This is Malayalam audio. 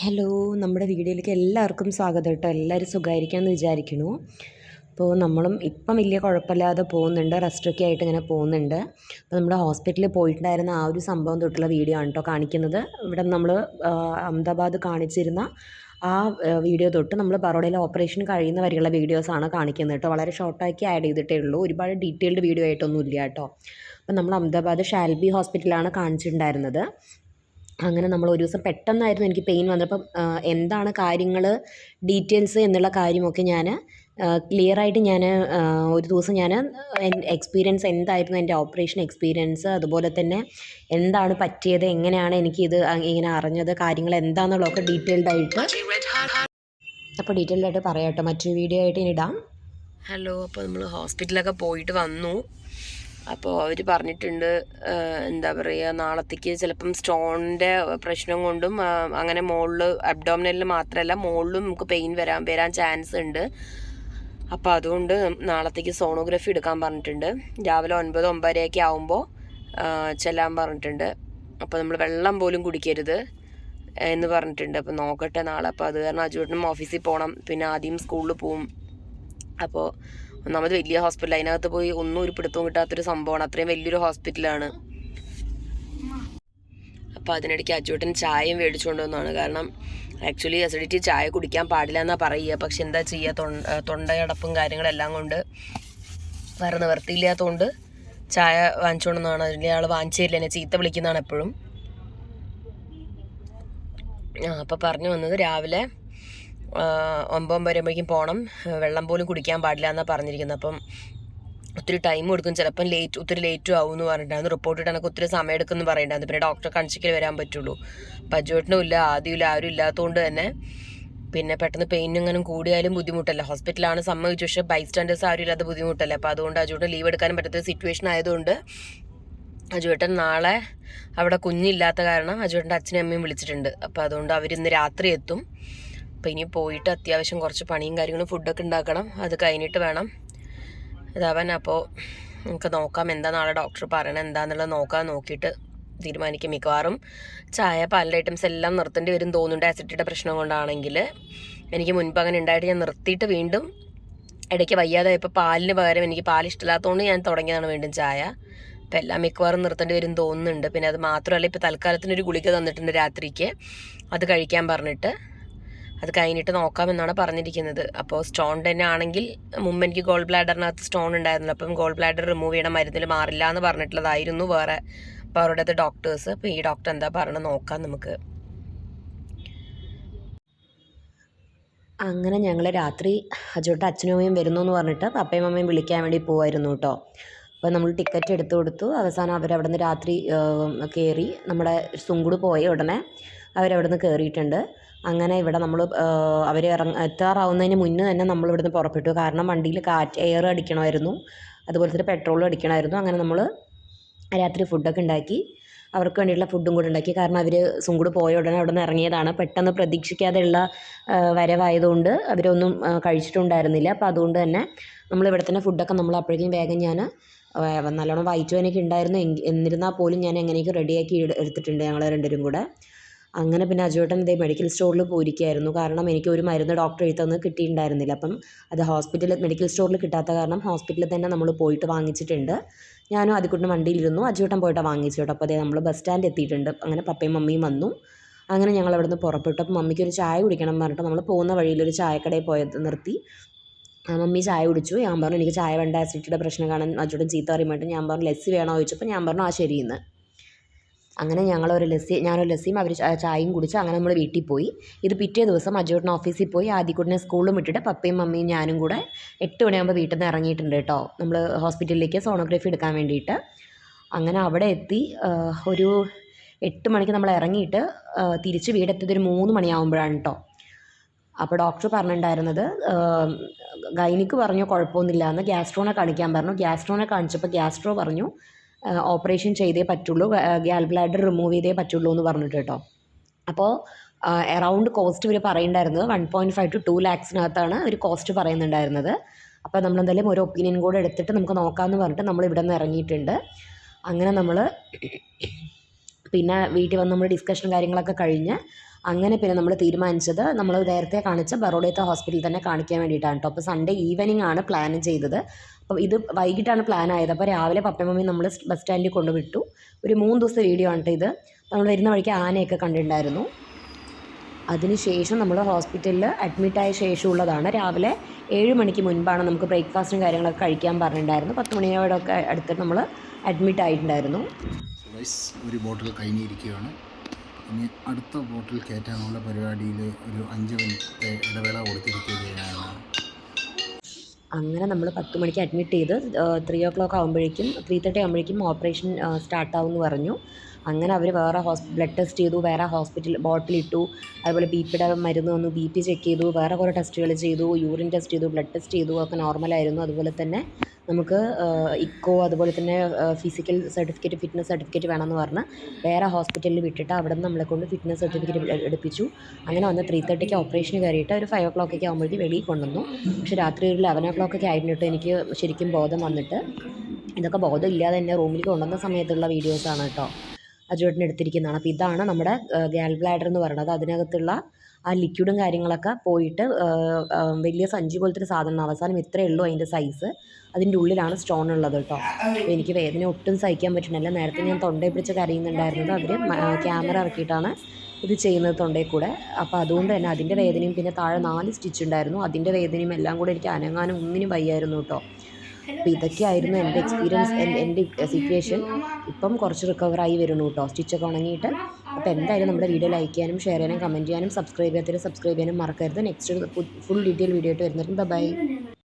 ഹലോ നമ്മുടെ വീഡിയോയിലേക്ക് എല്ലാവർക്കും സ്വാഗതം കേട്ടോ. എല്ലാവരും സുഖമായിരിക്കാമെന്ന് വിചാരിക്കുന്നു. അപ്പോൾ നമ്മളും ഇപ്പം വലിയ കുഴപ്പമില്ലാതെ പോകുന്നുണ്ട് റെസ്റ്റൊക്കെ ആയിട്ട് ഇങ്ങനെ പോകുന്നുണ്ട്. അപ്പോൾ നമ്മുടെ ഹോസ്പിറ്റലിൽ പോയിട്ടുണ്ടായിരുന്ന ആ ഒരു സംഭവം തൊട്ടുള്ള വീഡിയോ ആണ് കേട്ടോ കാണിക്കുന്നത്. ഇവിടെ നമ്മൾ അഹമ്മദാബാദ് കാണിച്ചിരുന്ന ആ വീഡിയോ തൊട്ട് നമ്മൾ ബറോഡയിലെ ഓപ്പറേഷൻ കഴിയുന്ന വരെയുള്ള വീഡിയോസാണ് കാണിക്കുന്നത് കേട്ടോ. വളരെ ഷോർട്ടാക്കി ആഡ് ചെയ്തിട്ടേ ഉള്ളൂ. ഒരുപാട് ഡീറ്റെയിൽഡ് വീഡിയോ ആയിട്ടൊന്നും ഇല്ല കേട്ടോ. അപ്പോൾ നമ്മൾ അഹമ്മദാബാദ് ഷാൽബി ഹോസ്പിറ്റലാണ് കാണിച്ചിട്ടുണ്ടായിരുന്നത്. അങ്ങനെ നമ്മൾ ഒരു ദിവസം പെട്ടെന്നായിരുന്നു എനിക്ക് പെയിൻ വന്നപ്പം എന്താണ് കാര്യങ്ങൾ ഡീറ്റെയിൽസ് എന്നുള്ള കാര്യമൊക്കെ ഞാൻ ക്ലിയർ ആയിട്ട് ഞാൻ ഒരു ദിവസം ഞാൻ എക്സ്പീരിയൻസ് എന്തായിരുന്നു എന്റെ ഓപ്പറേഷൻ എക്സ്പീരിയൻസ് അതുപോലെ തന്നെ എന്താണ് പറ്റിയത് എങ്ങനെയാണ് എനിക്കിത് ഇങ്ങനെ അറിഞ്ഞത് കാര്യങ്ങൾ എന്താണെന്നുള്ളതൊക്കെ ഡീറ്റെയിൽഡ് ആയിട്ട്. അപ്പോൾ ഡീറ്റെയിൽഡ് ആയിട്ട് പറയാം കേട്ടോ. മറ്റൊരു വീഡിയോ ആയിട്ട് ഇനി ഇടാം. ഹലോ അപ്പോൾ നമ്മൾ ഹോസ്പിറ്റലൊക്കെ പോയിട്ട് വന്നു. അപ്പോൾ അവർ പറഞ്ഞിട്ടുണ്ട് എന്താ പറയുക നാളത്തേക്ക് ചിലപ്പം സ്റ്റോണിന്റെ പ്രശ്നം കൊണ്ടും അങ്ങനെ മുകളിൽ അബ്ഡോമിനലിൽ മാത്രമല്ല മുകളിലും നമുക്ക് പെയിൻ വരാൻ വരാൻ ചാൻസ് ഉണ്ട്. അപ്പോൾ അതുകൊണ്ട് നാളത്തേക്ക് സോണോഗ്രഫി എടുക്കാൻ പറഞ്ഞിട്ടുണ്ട്. രാവിലെ ഒൻപത് ഒമ്പതരയൊക്കെ ആവുമ്പോൾ ചെല്ലാൻ പറഞ്ഞിട്ടുണ്ട്. അപ്പോൾ നമ്മൾ വെള്ളം പോലും കുടിക്കരുത് എന്ന് പറഞ്ഞിട്ടുണ്ട്. അപ്പോൾ നോക്കട്ടെ നാളെ. അപ്പോൾ അത് കാരണം അജുവേട്ടനും ഓഫീസിൽ പോകണം പിന്നെ ആദ്യം സ്കൂളിൽ പോവും. അപ്പോൾ ഒന്നാമത് വലിയ ഹോസ്പിറ്റൽ അതിനകത്ത് പോയി ഒന്നും ഒരു പിടുത്തവും കിട്ടാത്തൊരു സംഭവമാണ്. അത്രയും വലിയൊരു ഹോസ്പിറ്റലാണ് അപ്പോൾ അതിനിടയ്ക്ക് അച്ചുവട്ടൻ ചായയും മേടിച്ചുകൊണ്ട് വന്നതാണ് കാരണം ആക്ച്വലി അസിഡിറ്റി ചായ കുടിക്കാൻ പാടില്ല എന്നാണ് പറയുക. പക്ഷെ എന്താ ചെയ്യുക തൊണ്ട തൊണ്ടയടപ്പും കാര്യങ്ങളെല്ലാം കൊണ്ട് വേറെ നിവർത്തിയില്ലാത്തതുകൊണ്ട് ചായ വാങ്ങിച്ചുകൊണ്ട് വന്നതാണ് അതിന്റെ ആൾ വാങ്ങിച്ചു തരില്ല. എന്നെ ചീത്ത വിളിക്കുന്നതാണ് എപ്പോഴും. ആ അപ്പോൾ പറഞ്ഞു വന്നത് രാവിലെ ഒമ്പത് വരുമ്പോഴേക്കും പോകണം വെള്ളം പോലും കുടിക്കാൻ പാടില്ല എന്നാണ് പറഞ്ഞിരിക്കുന്നത് അപ്പം ഒത്തിരി ടൈം കൊടുക്കും. ചിലപ്പം ലേറ്റ് ഒത്തിരി ലേറ്റും ആവും എന്ന് പറഞ്ഞിട്ടായിരുന്നു റിപ്പോർട്ട് ഇടാനൊക്കെ ഒത്തിരി സമയം എടുക്കുമെന്ന് പറയണ്ടായിരുന്നു പിന്നെ ഡോക്ടറെ കാണിച്ചിക്കൽ വരാൻ പറ്റുള്ളൂ. പജുവേട്ടനും ഇല്ല ആദ്യം ഇല്ല ആരും ഇല്ലാത്തതുകൊണ്ട് തന്നെ പിന്നെ പെട്ടെന്ന് പെയിൻ ഇങ്ങനെ കൂടിയാലും ബുദ്ധിമുട്ടല്ല. ഹോസ്പിറ്റലാണ് സമ്മതിച്ചു. പക്ഷേ ബൈസ്റ്റാൻഡേഴ്സ് ആരും ഇല്ലാത്ത ബുദ്ധിമുട്ടല്ല. അപ്പോൾ അതുകൊണ്ട് അജുവേട്ടൻ ലീവ് എടുക്കാനും പറ്റാത്ത സിറ്റുവേഷൻ ആയതുകൊണ്ട് അജുവേട്ടൻ നാളെ അവിടെ കുഞ്ഞില്ലാത്ത കാരണം അജുവേട്ടന്റെ അച്ഛനും അമ്മയും വിളിച്ചിട്ടുണ്ട്. അപ്പോൾ അതുകൊണ്ട് അവർ ഇന്ന് രാത്രി എത്തും. അപ്പോൾ ഇനി പോയിട്ട് അത്യാവശ്യം കുറച്ച് പണിയും കാര്യങ്ങളും ഫുഡൊക്കെ ഉണ്ടാക്കണം. അത് കഴിഞ്ഞിട്ട് വേണം. ഇതാവൻ അപ്പോൾ നമുക്ക് നോക്കാം എന്താ നാളെ ഡോക്ടർ പറയണത് എന്താണെന്നുള്ളത് നോക്കാൻ നോക്കിയിട്ട് തീരുമാനിക്കും മിക്കവാറും. ചായ പാലിന്റെ ഐറ്റംസ് എല്ലാം നിർത്തേണ്ടി വരും തോന്നുന്നുണ്ട്. ആസിഡിറ്റിയുടെ പ്രശ്നം കൊണ്ടാണെങ്കിൽ എനിക്ക് മുൻപ് അങ്ങനെ ഉണ്ടായിട്ട് ഞാൻ നിർത്തിയിട്ട് വീണ്ടും ഇടയ്ക്ക് വയ്യാതെ ഇപ്പോൾ പാലിന് പകരം എനിക്ക് പാൽ ഇഷ്ടമില്ലാത്തതുകൊണ്ട് ഞാൻ തുടങ്ങിയതാണ് വീണ്ടും ചായ. അപ്പം എല്ലാം മിക്കവാറും നിർത്തേണ്ടി വരും തോന്നുന്നുണ്ട്. പിന്നെ അത് മാത്രമല്ല ഇപ്പോൾ തൽക്കാലത്തിനൊരു ഗുളിക തന്നിട്ടുണ്ട് രാത്രിക്ക്. അത് കഴിക്കാൻ പറഞ്ഞിട്ട്. അത് കഴിഞ്ഞിട്ട് നോക്കാമെന്നാണ് പറഞ്ഞിരിക്കുന്നത്. അപ്പോൾ സ്റ്റോൺ തന്നെ ആണെങ്കിൽ മുമ്പ് എനിക്ക് ഗോൾ ബ്ലാഡറിനകത്ത് സ്റ്റോൺ ഉണ്ടായിരുന്നു അപ്പം ഗോൾ ബ്ലാഡർ റിമൂവ് ചെയ്യണ മരുന്നിൽ മാറില്ല എന്ന് പറഞ്ഞിട്ടുള്ളതായിരുന്നു വേറെ. അപ്പോൾ അവരുടെ ഡോക്ടേഴ്സ് അപ്പോൾ ഈ ഡോക്ടർ എന്താ പറയണത് നോക്കാം നമുക്ക്. അങ്ങനെ ഞങ്ങൾ രാത്രി അജോട്ട് അച്ഛനും അമ്മയും വരുന്നു എന്ന് പറഞ്ഞിട്ട് പപ്പയും അമ്മയും വിളിക്കാൻ വേണ്ടി പോവായിരുന്നു കേട്ടോ. അപ്പോൾ നമ്മൾ ടിക്കറ്റ് എടുത്തു കൊടുത്തു. അവസാനം അവരവിടെ നിന്ന് രാത്രി കയറി നമ്മുടെ സുങ്കുട് പോയ ഉടനെ അവരവിടെ നിന്ന് കയറിയിട്ടുണ്ട് അങ്ങനെ ഇവിടെ നമ്മൾ അവർ ഇറങ്ങ എത്താറാവുന്നതിന് മുന്നേ തന്നെ നമ്മൾ ഇവിടുന്ന് പുറപ്പെട്ടു. കാരണം വണ്ടിയിൽ കാറ്റ് എയർ അടിക്കണമായിരുന്നു. അതുപോലെ തന്നെ പെട്രോളും അടിക്കണമായിരുന്നു. അങ്ങനെ നമ്മൾ രാത്രി ഫുഡൊക്കെ ഉണ്ടാക്കി. അവർക്ക് വേണ്ടിയിട്ടുള്ള ഫുഡും കൂടെ ഉണ്ടാക്കി. കാരണം അവർ സുങ്കുട് പോയ ഉടനെ അവിടെ നിന്ന് ഇറങ്ങിയതാണ്. പെട്ടെന്ന് പ്രതീക്ഷിക്കാതെയുള്ള വരവായതുകൊണ്ട് അവരൊന്നും കഴിച്ചിട്ടുണ്ടായിരുന്നില്ല. അപ്പോൾ അതുകൊണ്ട് തന്നെ നമ്മൾ ഇവിടെ തന്നെ ഫുഡൊക്കെ നമ്മൾ അപ്പോഴേക്കും വേഗം ഞാൻ നല്ലോണം വായിച്ചു വായിച്ചുവാനൊക്കെ ഉണ്ടായിരുന്നു എന്നിരുന്നാൽ പോലും ഞാൻ എങ്ങനെയൊക്കെ റെഡിയാക്കി എടുത്തിട്ടുണ്ട് ഞങ്ങൾ രണ്ടുപേരും കൂടെ. അങ്ങനെ പിന്നെ അജുവേട്ടൻ ഇതേ മെഡിക്കൽ സ്റ്റോറിൽ പോയിരിക്കുകയായിരുന്നു. കാരണം എനിക്ക് ഒരു മരുന്ന് ഡോക്ടർ എഴുത്തൊന്നും കിട്ടിയിട്ടുണ്ടായിരുന്നില്ല. അപ്പം അത് ഹോസ്പിറ്റലിൽ മെഡിക്കൽ സ്റ്റോറിൽ കിട്ടാത്ത കാരണം ഹോസ്പിറ്റലിൽ തന്നെ നമ്മൾ പോയിട്ട് വാങ്ങിച്ചിട്ടുണ്ട്. ഞാനും ആദ്യക്കുട്ടിന് വണ്ടിയിലിരുന്നു. അജുവേട്ടൻ പോയിട്ടാണ് വാങ്ങിച്ചു കേട്ടോ. അപ്പോൾ അതേ നമ്മൾ ബസ് സ്റ്റാൻഡ് എത്തിയിട്ടുണ്ട്. അങ്ങനെ പപ്പയും മമ്മിയും വന്നു. അങ്ങനെ ഞങ്ങൾ അവിടെ നിന്ന് പുറപ്പെട്ടു. അപ്പോൾ മമ്മിക്ക് ഒരു ചായ കുടിക്കണം പറഞ്ഞിട്ട് നമ്മൾ പോകുന്ന വഴിയിൽ ഒരു ചായക്കടയിൽ പോയത് നിർത്തി. മമ്മി ചായ കുടിച്ചു. ഞാൻ പറഞ്ഞു എനിക്ക് ചായ വേണ്ട ആസിഡിറ്റിയുടെ പ്രശ്നം കാണാൻ അജുവേട്ടൻ ചീത്ത പറയുമ്പോൾ ഞാൻ പറഞ്ഞു ലസ്സി വേണോ? ചോദിച്ചപ്പോൾ ഞാൻ പറഞ്ഞു ആ ശരിയെന്ന്. അങ്ങനെ ഞങ്ങൾ ഒരു ലസ്സി ഞാനൊരു ലസ്സിയും അവർ ചായയും കുടിച്ച് അങ്ങനെ നമ്മൾ വീട്ടിൽ പോയി. ഇത് പിറ്റേ ദിവസം അജുവേട്ടൻ ഓഫീസിൽ പോയി ആദ്യക്കുട്ടിനെ സ്കൂളിലും വിട്ടിട്ട് പപ്പയും മമ്മിയും ഞാനും കൂടെ എട്ട് മണിയാകുമ്പോൾ വീട്ടിൽ നിന്ന് ഇറങ്ങിയിട്ടുണ്ട് കേട്ടോ. നമ്മൾ ഹോസ്പിറ്റലിലേക്ക് സോണോഗ്രഫി എടുക്കാൻ വേണ്ടിയിട്ട്. അങ്ങനെ അവിടെ എത്തി ഒരു എട്ട് മണിക്ക് നമ്മൾ ഇറങ്ങിയിട്ട് തിരിച്ച് വീടെത്തിയത് ഒരു മൂന്ന് മണിയാകുമ്പോഴാണ് കേട്ടോ അപ്പോൾ ഡോക്ടർ പറഞ്ഞിട്ടുണ്ടായിരുന്നത് ഗൈനിക്ക് പറഞ്ഞു കുഴപ്പമൊന്നുമില്ല എന്ന് ഗ്യാസ്ട്രോനെ കാണിക്കാൻ പറഞ്ഞു. ഗ്യാസ്ട്രോനെ കാണിച്ചപ്പോൾ ഗ്യാസ്ട്രോ പറഞ്ഞു ഓപ്പറേഷൻ ചെയ്തേ പറ്റുള്ളൂ. ഗ്യാൽ ബ്ലാഡർ റിമൂവ് ചെയ്തേ പറ്റുള്ളൂ എന്ന് പറഞ്ഞിട്ട് കേട്ടോ. അപ്പോൾ എറൗണ്ട് കോസ്റ്റ് ഇവർ പറയുന്നുണ്ടായിരുന്നത് one point five two two ലാക്സിനകത്താണ് ഒരു കോസ്റ്റ് പറയുന്നുണ്ടായിരുന്നത്. അപ്പോൾ നമ്മൾ എന്തായാലും ഒരു ഒപ്പീനിയൻ കൂടെ എടുത്തിട്ട് നമുക്ക് നോക്കാമെന്ന് പറഞ്ഞിട്ട് നമ്മൾ ഇവിടെ നിന്ന് ഇറങ്ങിയിട്ടുണ്ട്. അങ്ങനെ നമ്മൾ പിന്നെ വീട്ടിൽ വന്ന് നമ്മൾ ഡിസ്കഷൻ കാര്യങ്ങളൊക്കെ കഴിഞ്ഞ് അങ്ങനെ പിന്നെ നമ്മൾ തീരുമാനിച്ചത് നമ്മൾ നേരത്തെ കാണിച്ച ബറോഡയത്തെ ഹോസ്പിറ്റലിൽ തന്നെ കാണിക്കാൻ വേണ്ടിയിട്ടാണ് കേട്ടോ അപ്പോൾ സൺഡേ ഈവനിങ് ആണ് പ്ലാൻ ചെയ്തത്. അപ്പോൾ ഇത് വൈകിട്ടാണ് പ്ലാൻ ആയത്. അപ്പോൾ രാവിലെ മമ്മിയും നമ്മൾ ബസ് സ്റ്റാൻഡിൽ കൊണ്ടുവിട്ടു. ഒരു മൂന്ന് ദിവസത്തെ വീഡിയോ ആണ് ഇത്. നമ്മൾ വരുന്ന വഴിക്ക് ആനയൊക്കെ കണ്ടിട്ടുണ്ടായിരുന്നു. അതിനുശേഷം നമ്മൾ ഹോസ്പിറ്റലിൽ അഡ്മിറ്റായ ശേഷമുള്ളതാണ് രാവിലെ ഏഴ് മണിക്ക് മുൻപാണ് നമുക്ക് ബ്രേക്ക്ഫാസ്റ്റും കാര്യങ്ങളൊക്കെ കഴിക്കാൻ പറഞ്ഞിട്ടുണ്ടായിരുന്നു പത്ത് മണിയോടൊക്കെ അടുത്ത് നമ്മൾ അഡ്മിറ്റ് ആയിട്ടുണ്ടായിരുന്നു. ഒരു ബോട്ടിൽ കഴിഞ്ഞിരിക്കുകയാണ് ഇനി അടുത്ത ബോട്ടിൽ കയറ്റാനുള്ള പരിപാടിയിൽ ഒരു അഞ്ച് മിനിറ്റ് ഇടവേള കൊടുത്തിരിക്കുകയാണ്. അങ്ങനെ നമ്മൾ പത്ത് മണിക്ക് അഡ്മിറ്റ് ചെയ്ത് ത്രീ ഓ ക്ലോക്ക് ആകുമ്പോഴേക്കും ത്രീ തേർട്ടി ആകുമ്പോഴേക്കും ഓപ്പറേഷൻ സ്റ്റാർട്ടാവും എന്ന് പറഞ്ഞു. അങ്ങനെ അവർ വേറെ ഹോസ് ബ്ലഡ് ടെസ്റ്റ് ചെയ്തു വേറെ ഹോസ്പിറ്റൽ ബോട്ടിലിട്ടു അതുപോലെ ബി പിയുടെ മരുന്ന് വന്നു ബി പി ചെക്ക് ചെയ്തു വേറെ കുറേ ടെസ്റ്റുകൾ ചെയ്തു യൂറിൻ ടെസ്റ്റ് ചെയ്തു ബ്ലഡ് ടെസ്റ്റ് ചെയ്തു ഒക്കെ നോർമലായിരുന്നു അതുപോലെ തന്നെ നമുക്ക് ഇക്കോ അതുപോലെ തന്നെ ഫിസിക്കൽ സർട്ടിഫിക്കറ്റ് ഫിറ്റ്നസ് സർട്ടിഫിക്കറ്റ് വേണമെന്ന് പറഞ്ഞ് വേറെ ഹോസ്പിറ്റലിൽ വിട്ടിട്ട് അവിടെ നിന്ന് നമ്മളെ കൊണ്ട് ഫിറ്റ്നസ് സർട്ടിഫിക്കറ്റ് എടുപ്പിച്ചു. അങ്ങനെ വന്ന് ത്രീ തേർട്ടിക്ക് ഓപ്പറേഷൻ കയറിയിട്ട് ഒരു ഫൈവ് ഒ ക്ലോക്ക് ഒക്കെ ആകുമ്പോഴേക്കും വെളിയിൽ കൊണ്ടുവന്നു. പക്ഷേ രാത്രി ഒരു ലെവൻ ഒ ക്ലോക്ക് ഒക്കെ ആയിരുന്നു എനിക്ക് ശരിക്കും ബോധം വന്നിട്ട് ഇതൊക്കെ ബോധം ഇല്ലാതെ തന്നെ റൂമിൽ കൊണ്ടുവന്ന സമയത്തുള്ള വീഡിയോസാണ് കേട്ടോ. അജുവേട്ടൻ എടുത്തിരിക്കുന്നതാണ്. അപ്പോൾ ഇതാണ് നമ്മുടെ ഗാൽ ബ്ലാഡർ എന്ന് പറയുന്നത്. അതിനകത്തുള്ള ആ ലിക്വിഡും കാര്യങ്ങളൊക്കെ പോയിട്ട് വലിയ സഞ്ചി പോലത്തെ ഒരു സാധനം അവസാനം ഇത്രയേ ഉള്ളൂ അതിന്റെ സൈസ് അതിന്റെ ഉള്ളിലാണ് സ്റ്റോൺ ഉള്ളത് കേട്ടോ. എനിക്ക് വേദന ഒട്ടും സഹിക്കാൻ പറ്റുന്നില്ല. നേരത്തെ ഞാൻ തൊണ്ടയിൽ പിടിച്ച് കരയുന്നുണ്ടായിരുന്നത്. അവർ ക്യാമറ ഇറക്കിയിട്ടാണ് ഇത് ചെയ്യുന്നത് തൊണ്ടയിൽ കൂടെ. അപ്പോൾ അതുകൊണ്ട് തന്നെ അതിന്റെ വേദനയും പിന്നെ താഴെ നാല് സ്റ്റിച്ച് ഉണ്ടായിരുന്നു. അതിന്റെ വേദനയും എല്ലാം കൂടെ എനിക്ക് അനങ്ങാനും ഒന്നിനും വയ്യായിരുന്നു കേട്ടോ. അപ്പോൾ ഇതൊക്കെയായിരുന്നു എന്റെ എക്സ്പീരിയൻസ് എന്റെ സിറ്റുവേഷൻ ഇപ്പം കുറച്ച് റിക്കവറായി വരുന്നു കേട്ടോ സ്റ്റിച്ചൊക്കെ ഉണങ്ങിയിട്ട്. അപ്പോൾ എന്തായാലും നമ്മുടെ വീഡിയോ ലൈക്ക് ചെയ്യാനും ഷെയർ ചെയ്യാനും കമന്റ് ചെയ്യാനും സബ്സ്ക്രൈബ് ചെയ്യാത്തവർ സബ്സ്ക്രൈബ് ചെയ്യാനും മറക്കരുത്. നെക്സ്റ്റ് ഫുൾ ഡീറ്റെയിൽ വീഡിയോ ആയിട്ട് വരുന്നവരും ബൈ